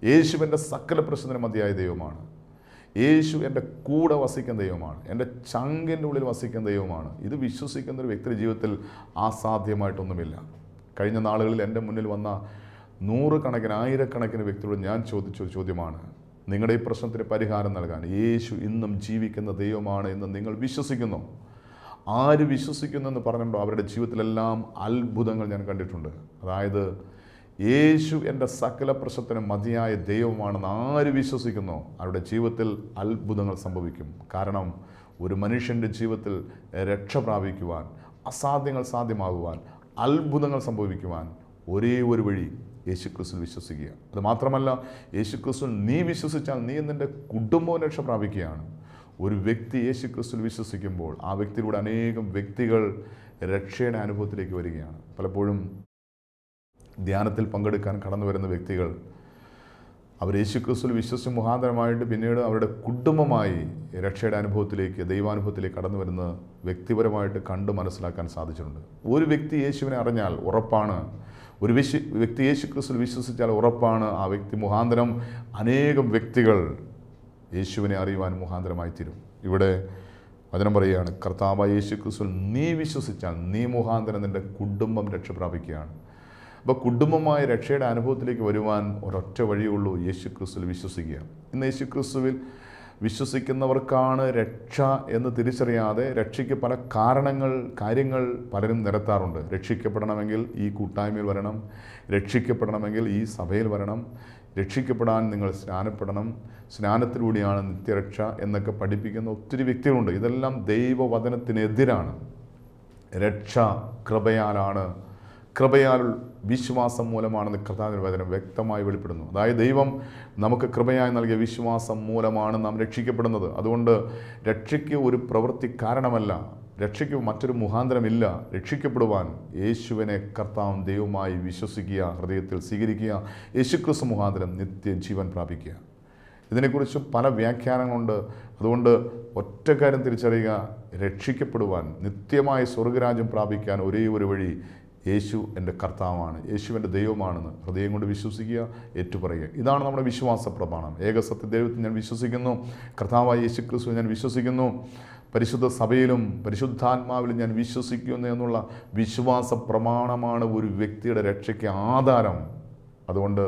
യേശുവിന്റെ സകല പ്രശ്നത്തിന് മതിയായ ദൈവമാണ്. യേശു എന്റെ കൂടെ വസിക്കുന്ന ദൈവമാണ്. എന്റെ ചങ്കിന്റെ ഉള്ളിൽ വസിക്കുന്ന ദൈവമാണ്. ഇത് വിശ്വസിക്കുന്ന ഒരു വ്യക്തിയുടെ ജീവിതത്തിൽ അസാധ്യമായിട്ടൊന്നുമില്ല. കഴിഞ്ഞ നാളുകളിൽ എന്റെ മുന്നിൽ വന്ന നൂറുകണക്കിന് ആയിരക്കണക്കിന് വ്യക്തികളോട് ഞാൻ ചോദിച്ച ചോദ്യമാണ് നിങ്ങളുടെ ഈ പ്രശ്നത്തിന് പരിഹാരം നൽകാൻ. യേശു ഇന്നും ജീവിക്കുന്ന ദൈവമാണ് എന്ന് നിങ്ങൾ വിശ്വസിക്കുന്നു. ആര് വിശ്വസിക്കുന്നു എന്ന് പറഞ്ഞിട്ടുണ്ടോ അവരുടെ ജീവിതത്തിലെല്ലാം അത്ഭുതങ്ങൾ ഞാൻ കണ്ടിട്ടുണ്ട്. അതായത് യേശു എന്റെ സകല പ്രശ്നത്തിന് മതിയായ ദൈവമാണെന്ന് ആര് വിശ്വസിക്കുന്നു? അവരുടെ ജീവിതത്തിൽ അത്ഭുതങ്ങൾ സംഭവിക്കും. കാരണം ഒരു മനുഷ്യന്റെ ജീവിതത്തിൽ രക്ഷ പ്രാപിക്കുവാൻ അസാധ്യങ്ങൾ സാധ്യമാകുവാൻ അത്ഭുതങ്ങൾ സംഭവിക്കുവാൻ ഒരേ ഒരു വഴി യേശുക്രിസ്തു വിശ്വസിക്കുക. അത് മാത്രമല്ല യേശുക്രിസ്തു നീ വിശ്വസിച്ചാൽ നീ നിന്റെ കുടുംബവും രക്ഷ പ്രാപിക്കുകയാണ്. ഒരു വ്യക്തി യേശുക്രിസ്തു വിശ്വസിക്കുമ്പോൾ ആ വ്യക്തിയിലൂടെ അനേകം വ്യക്തികൾ രക്ഷയുടെ അനുഭവത്തിലേക്ക് വരികയാണ്. പലപ്പോഴും ധ്യാനത്തിൽ പങ്കെടുക്കാൻ കടന്നു വരുന്ന വ്യക്തികൾ അവർ യേശുക്രിസ്തു വിശ്വസിച്ച് മുഖാന്തരമായിട്ട് പിന്നീട് അവരുടെ കുടുംബമായി രക്ഷയുടെ അനുഭവത്തിലേക്ക് ദൈവാനുഭവത്തിലേക്ക് കടന്നു വരുന്ന വ്യക്തിപരമായിട്ട് കണ്ട് മനസ്സിലാക്കാൻ സാധിച്ചിട്ടുണ്ട്. ഒരു വ്യക്തി യേശുവിനെ അറിഞ്ഞാൽ ഉറപ്പാണ് ഒരു വിശ്വ വ്യക്തി യേശുക്രിസ്തുവിൽ വിശ്വസിച്ചാൽ ഉറപ്പാണ് ആ വ്യക്തി മുഖാന്തരം അനേകം വ്യക്തികൾ യേശുവിനെ അറിയുവാൻ മുഖാന്തരമായി തീരും ഇവിടെ വചനം പറയുകയാണ് കർത്താവ് യേശു നീ വിശ്വസിച്ചാൽ നീ മുഖാന്തരം നിന്റെ കുടുംബം രക്ഷ പ്രാപിക്കുകയാണ് അപ്പോൾ കുടുംബമായ രക്ഷയുടെ അനുഭവത്തിലേക്ക് വരുവാൻ ഒരൊറ്റ വഴിയുള്ളൂ യേശു ക്രിസ്തുവിൽ വിശ്വസിക്കുക. ഇന്ന് യേശു ക്രിസ്തുവിൽ വിശ്വസിക്കുന്നവർക്കാണ് രക്ഷ എന്ന് തിരിച്ചറിയാതെ രക്ഷയ്ക്ക് പല കാരണങ്ങൾ കാര്യങ്ങൾ പലരും നിരത്താറുണ്ട്. രക്ഷിക്കപ്പെടണമെങ്കിൽ ഈ കൂട്ടായ്മയിൽ വരണം രക്ഷിക്കപ്പെടണമെങ്കിൽ ഈ സഭയിൽ വരണം രക്ഷിക്കപ്പെടാൻ നിങ്ങൾ സ്നാനപ്പെടണം സ്നാനത്തിലൂടെയാണ് നിത്യരക്ഷ എന്നൊക്കെ പഠിപ്പിക്കുന്ന ഒത്തിരി വ്യക്തികളുണ്ട്. ഇതെല്ലാം ദൈവവചനത്തിനെതിരാണ്. രക്ഷ കൃപയാലാണ്. കൃപയാൽ വിശ്വാസം മൂലമാണെന്ന് കർത്താവിന്റെ വചനം വ്യക്തമായി വെളിപ്പെടുന്നു. അതായത് ദൈവം നമുക്ക് കൃപയായി നൽകിയ വിശ്വാസം മൂലമാണ് നാം രക്ഷിക്കപ്പെടുന്നത്. അതുകൊണ്ട് രക്ഷയ്ക്ക് ഒരു പ്രവൃത്തി കാരണമല്ല രക്ഷയ്ക്ക് മറ്റൊരു മുഖാന്തരമില്ല രക്ഷിക്കപ്പെടുവാൻ യേശുവിനെ കർത്താവും ദൈവമായി വിശ്വസിക്കുക ഹൃദയത്തിൽ സ്വീകരിക്കുക യേശുക്രിസ്തു മുഖാന്തരം നിത്യം ജീവൻ പ്രാപിക്കുക. ഇതിനെക്കുറിച്ച് പല വ്യാഖ്യാനങ്ങളുണ്ട്. അതുകൊണ്ട് ഒറ്റ തിരിച്ചറിയുക രക്ഷിക്കപ്പെടുവാൻ നിത്യമായ സ്വർഗരാജ്യം പ്രാപിക്കാൻ ഒരേ ഒരു വഴി യേശു എന്റെ കർത്താവാണ് യേശു എന്റെ ദൈവമാണെന്ന് ഹൃദയം കൊണ്ട് വിശ്വസിക്കുക ഏറ്റുപറയുക. ഇതാണ് നമ്മുടെ വിശ്വാസ പ്രമാണം. ഏകസത്യ ദൈവത്തിൽ ഞാൻ വിശ്വസിക്കുന്നു കർത്താവായ യേശു ക്രിസ്തു ഞാൻ വിശ്വസിക്കുന്നു പരിശുദ്ധ സഭയിലും പരിശുദ്ധാത്മാവിലും ഞാൻ വിശ്വസിക്കുന്നു എന്നുള്ള വിശ്വാസ പ്രമാണമാണ് ഒരു വ്യക്തിയുടെ രക്ഷയ്ക്ക് ആധാരം. അതുകൊണ്ട്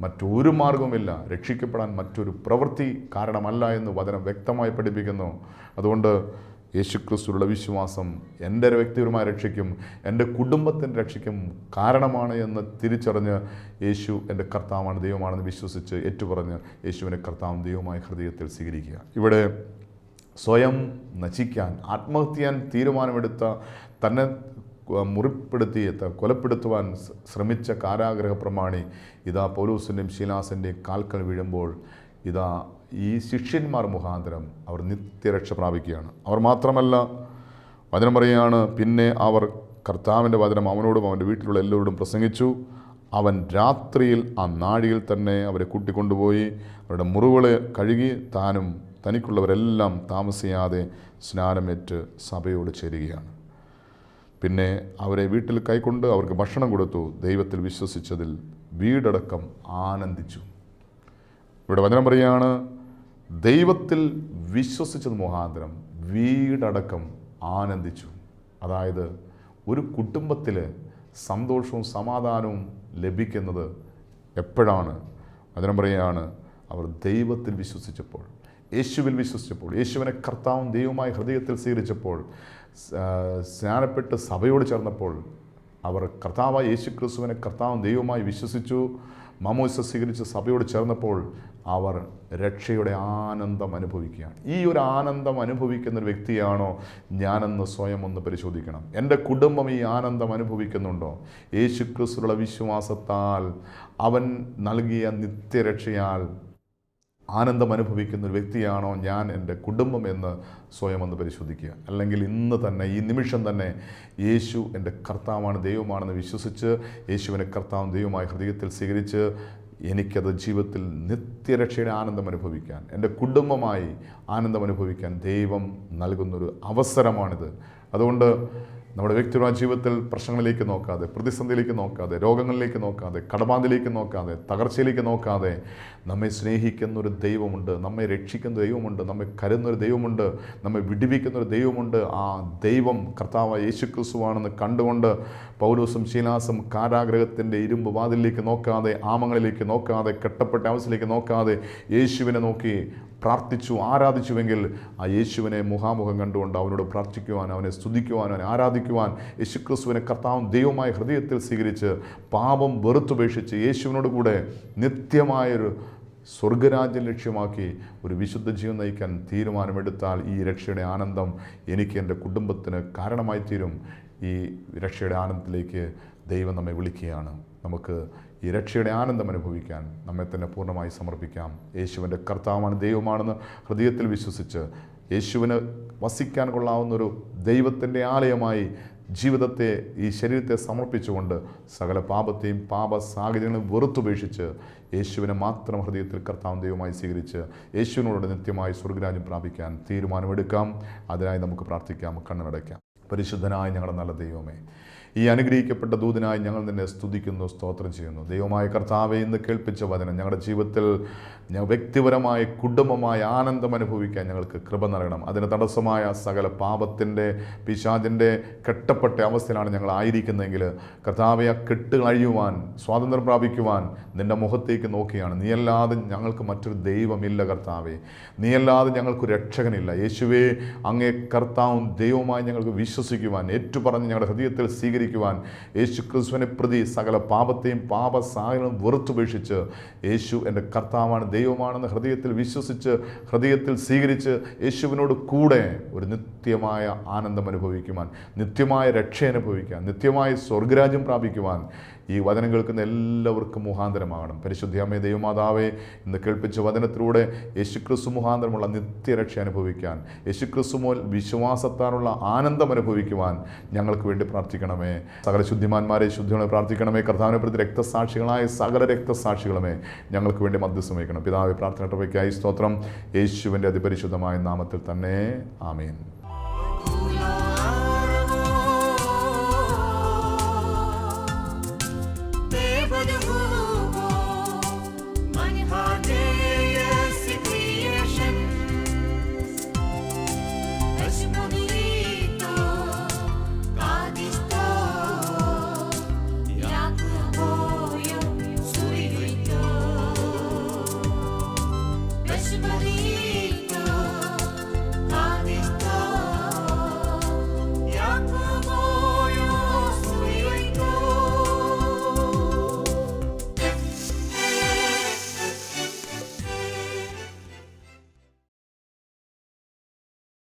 മറ്റൊരു മാർഗവുമില്ല. രക്ഷിക്കപ്പെടാൻ മറ്റൊരു പ്രവൃത്തി കാരണമല്ല എന്ന് വചനം വ്യക്തമായി പഠിപ്പിക്കുന്നു. അതുകൊണ്ട് യേശുക്രിസ്തുള്ള വിശ്വാസം എന്റെ വ്യക്തിപരമായ രക്ഷയ്ക്കും എന്റെ കുടുംബത്തിന്റെ രക്ഷയ്ക്കും കാരണമാണ് എന്ന് തിരിച്ചറിഞ്ഞ് യേശു എന്റെ കർത്താവാണ് ദൈവമാണെന്ന് വിശ്വസിച്ച് ഏറ്റുപറഞ്ഞ് യേശുവിനെ കർത്താവും ദൈവമായ ഹൃദയത്തിൽ സ്വീകരിക്കുക. ഇവിടെ സ്വയം നശിക്കാൻ ആത്മഹത്യാൻ തീരുമാനമെടുത്ത തന്നെ മുറിപ്പെടുത്തി കൊലപ്പെടുത്തുവാൻ ശ്രമിച്ച കാരാഗ്രഹ പ്രമാണി ഇതാ പൗലൂസിന്റെയും ശീലാസിന്റെയും കാൽക്കൽ വീഴുമ്പോൾ ഇതാ ഈ ശിഷ്യന്മാർ മുഖാന്തരം അവർ നിത്യരക്ഷ പ്രാപിക്കുകയാണ്. അവർ മാത്രമല്ല വചനം പറയുകയാണ് പിന്നെ അവർ കർത്താവിന്റെ വചനം അവനോടും അവന്റെ വീട്ടിലുള്ള എല്ലാവരോടും പ്രസംഗിച്ചു. അവൻ രാത്രിയിൽ ആ നാഴിയിൽ തന്നെ അവരെ കൂട്ടിക്കൊണ്ടുപോയി അവരുടെ മുറിവുകളെ കഴുകി താനും തനിക്കുള്ളവരെല്ലാം താമസിയാതെ സ്നാനമേറ്റ് സഭയോട് ചേരുകയാണ്. പിന്നെ അവരെ വീട്ടിൽ കൈക്കൊണ്ട് അവർക്ക് ഭക്ഷണം കൊടുത്തു. ദൈവത്തിൽ വിശ്വസിച്ചതിൽ വീടടക്കം ആനന്ദിച്ചു. ഇവിടെ വചനം പറയുകയാണ് ദൈവത്തിൽ വിശ്വസിച്ചത് മുഖാന്തരം വീടടക്കം ആനന്ദിച്ചു. അതായത് ഒരു കുടുംബത്തിൽ സന്തോഷവും സമാധാനവും ലഭിക്കുന്നത് എപ്പോഴാണ്? അതിനും പറയുകയാണ് അവർ ദൈവത്തിൽ വിശ്വസിച്ചപ്പോൾ യേശുവിൽ വിശ്വസിച്ചപ്പോൾ യേശുവിനെ കർത്താവും ദൈവമായി ഹൃദയത്തിൽ സ്വീകരിച്ചപ്പോൾ സ്നാനപ്പെട്ട് സഭയോട് ചേർന്നപ്പോൾ അവർ കർത്താവായ യേശു ക്രിസ്തുവിനെ കർത്താവും ദൈവമായി വിശ്വസിച്ചു മാമോസ സ്വീകരിച്ച് സഭയോട് ചേർന്നപ്പോൾ അവർ രക്ഷയുടെ ആനന്ദം അനുഭവിക്കുകയാണ്. ഈ ഒരു ആനന്ദം അനുഭവിക്കുന്ന ഒരു വ്യക്തിയാണോ ഞാനെന്ന് സ്വയം ഒന്ന് പരിശോധിക്കണം. എന്റെ കുടുംബം ഈ ആനന്ദം അനുഭവിക്കുന്നുണ്ടോ? യേശു ക്രിസ്തുള്ള വിശ്വാസത്താൽ അവൻ നൽകിയ നിത്യരക്ഷയാൽ ആനന്ദം അനുഭവിക്കുന്ന ഒരു വ്യക്തിയാണോ ഞാൻ എന്റെ കുടുംബം എന്ന് സ്വയം ഒന്ന് പരിശോധിക്കുക. അല്ലെങ്കിൽ ഇന്ന് തന്നെ ഈ നിമിഷം തന്നെ യേശു എന്റെ കർത്താവാണ് ദൈവമാണെന്ന് വിശ്വസിച്ച് യേശുവിനെ കർത്താവും ദൈവമായി ഹൃദയത്തിൽ സ്വീകരിച്ച് എനിക്കത് ജീവിതത്തിൽ നിത്യരക്ഷയുടെ ആനന്ദം അനുഭവിക്കാൻ എന്റെ കുടുംബമായി ആനന്ദം അനുഭവിക്കാൻ ദൈവം നൽകുന്നൊരു അവസരമാണിത്. അതുകൊണ്ട് നമ്മുടെ വ്യക്തിപരമായ ജീവിതത്തിൽ പ്രശ്നങ്ങളിലേക്ക് നോക്കാതെ പ്രതിസന്ധിയിലേക്ക് നോക്കാതെ രോഗങ്ങളിലേക്ക് നോക്കാതെ കടബാധയിലേക്ക് നോക്കാതെ തകർച്ചയിലേക്ക് നോക്കാതെ നമ്മെ സ്നേഹിക്കുന്ന ഒരു ദൈവമുണ്ട് നമ്മെ രക്ഷിക്കുന്ന ദൈവമുണ്ട് നമ്മെ കരുന്നൊരു ദൈവമുണ്ട് നമ്മെ വിടിവിക്കുന്ന ഒരു ദൈവമുണ്ട്. ആ ദൈവം കർത്താവ് യേശു ക്രിസ്തുവാണെന്ന് കണ്ടുകൊണ്ട് പൗലോസും ശീലാസും കാരാഗ്രഹത്തിന്റെ ഇരുമ്പ് വാതിലിലേക്ക് നോക്കാതെ ആമങ്ങളിലേക്ക് നോക്കാതെ കെട്ടപ്പെട്ട അവസ്ഥയിലേക്ക് നോക്കാതെ യേശുവിനെ നോക്കി പ്രാർത്ഥിച്ചു ആരാധിച്ചുവെങ്കിൽ ആ യേശുവിനെ മുഖാമുഖം കണ്ടുകൊണ്ട് അവനോട് പ്രാർത്ഥിക്കുവാൻ അവനെ സ്തുതിക്കുവാൻ അവനെ ആരാധിക്കുവാൻ യേശുക്രിസ്തുവിനെ കർത്താവും ദൈവമായ ഹൃദയത്തിൽ സ്വീകരിച്ച് പാപം വെറുത്തുപേക്ഷിച്ച് യേശുവിനോട് കൂടെ നിത്യമായൊരു സ്വർഗരാജ്യം ലക്ഷ്യമാക്കി ഒരു വിശുദ്ധ ജീവൻ നയിക്കാൻ തീരുമാനമെടുത്താൽ ഈ രക്ഷയുടെ ആനന്ദം എനിക്ക് എന്റെ കുടുംബത്തിന് കാരണമായി തീരും ഈ രക്ഷയുടെ ആനന്ദത്തിലേക്ക് ദൈവം നമ്മെ വിളിക്കുകയാണ്. നമുക്ക് ഈ രക്ഷയുടെ ആനന്ദം അനുഭവിക്കാൻ നമ്മെ തന്നെ പൂർണമായി സമർപ്പിക്കാം. യേശുവിന്റെ കർത്താവാണ് ദൈവമാണെന്ന് ഹൃദയത്തിൽ വിശ്വസിച്ച് യേശുവിന് വസിക്കാൻ കൊള്ളാവുന്നൊരു ദൈവത്തിന്റെ ആലയമായി ജീവിതത്തെ ഈ ശരീരത്തെ സമർപ്പിച്ചുകൊണ്ട് സകല പാപത്തെയും പാപ സാഹചര്യങ്ങളും വെറുത്തുപേക്ഷിച്ച് യേശുവിനെ മാത്രം ഹൃദയത്തിൽ കർത്താവ് ദൈവമായി സ്വീകരിച്ച് യേശുവിനോട് നിത്യമായി സ്വർഗരാജ്യം പ്രാപിക്കാൻ തീരുമാനമെടുക്കാം. അതിനായി നമുക്ക് പ്രാർത്ഥിക്കാം കണ്ണടയ്ക്കാം പരിശുദ്ധനായ ഞങ്ങളുടെ നല്ല ദൈവമേ ഈ അനുഗ്രഹിക്കപ്പെട്ട ദൂതനായി ഞങ്ങൾ നിന്നെ സ്തുതിക്കുന്നു സ്തോത്രം ചെയ്യുന്നു. ദൈവമായ കർത്താവെ ഇന്ന് കേൾപ്പിച്ച വചനം ഞങ്ങളുടെ ജീവിതത്തിൽ വ്യക്തിപരമായ കുടുംബമായ ആനന്ദം അനുഭവിക്കാൻ ഞങ്ങൾക്ക് കൃപ നൽകണം. അതിന് തടസ്സമായ സകല പാപത്തിന്റെ പിശാചിന്റെ കെട്ടപ്പെട്ട അവസ്ഥയിലാണ് ഞങ്ങൾ ആയിരിക്കുന്നതെങ്കിൽ കർത്താവെ കെട്ട് കെട്ടുകൾ അഴിയുവാൻ സ്വാതന്ത്ര്യം പ്രാപിക്കുവാൻ നിന്റെ മുഖത്തേക്ക് നോക്കിയാണ്. നീയല്ലാതെ ഞങ്ങൾക്ക് മറ്റൊരു ദൈവമില്ല കർത്താവെ. നീയല്ലാതെ ഞങ്ങൾക്ക് രക്ഷകനില്ല. യേശുവേ അങ്ങേ കർത്താവും ദൈവവുമായി ഞങ്ങൾക്ക് വിശ്വസിക്കുവാൻ ഏറ്റുപറഞ്ഞ് ഞങ്ങളുടെ ഹൃദയത്തിൽ സ്വീകരിക്കുവാൻ യേശു ക്രിസ്തുവിനെ പ്രതി സകല പാപത്തെയും പാപ സാഹചര്യം വെറുത്തുപേക്ഷിച്ച് യേശു എന്റെ കർത്താവാണ് ദൈവമാണെന്ന് ഹൃദയത്തിൽ വിശ്വസിച്ച് ഹൃദയത്തിൽ സ്വീകരിച്ച് യേശുവിനോട് കൂടെ ഒരു നിത്യമായ ആനന്ദം അനുഭവിക്കുവാൻ നിത്യമായ രക്ഷ അനുഭവിക്കാൻ നിത്യമായ സ്വർഗരാജ്യം പ്രാപിക്കുവാൻ ഈ വചനം കേൾക്കുന്ന എല്ലാവർക്കും മുഖാന്തരമാകണം. പരിശുദ്ധിയമ്മേ ദൈവമാതാവേ ഇന്ന് കേൾപ്പിച്ച വചനത്തിലൂടെ യേശുക്രിസ്തു മുഖാന്തരമുള്ള നിത്യരക്ഷ അനുഭവിക്കാൻ യേശുക്രിസ്തു മോൽ വിശ്വാസത്താനുള്ള ആനന്ദം അനുഭവിക്കുവാൻ ഞങ്ങൾക്ക് വേണ്ടി പ്രാർത്ഥിക്കണമേ. സകല ശുദ്ധിമാന്മാരെ ശുദ്ധികളെ പ്രാർത്ഥിക്കണമേ. കർത്താവിനെ പ്രതി രക്തസാക്ഷികളായ സകല രക്തസാക്ഷികളുമേ ഞങ്ങൾക്ക് വേണ്ടി മധ്യസ്ഥം വയ്ക്കണം പ്രാർത്ഥന ഈ സ്തോത്രം. യേശുവിന്റെ അതിപരിശുദ്ധമായ നാമത്തിൽ തന്നെ. ആമീൻ.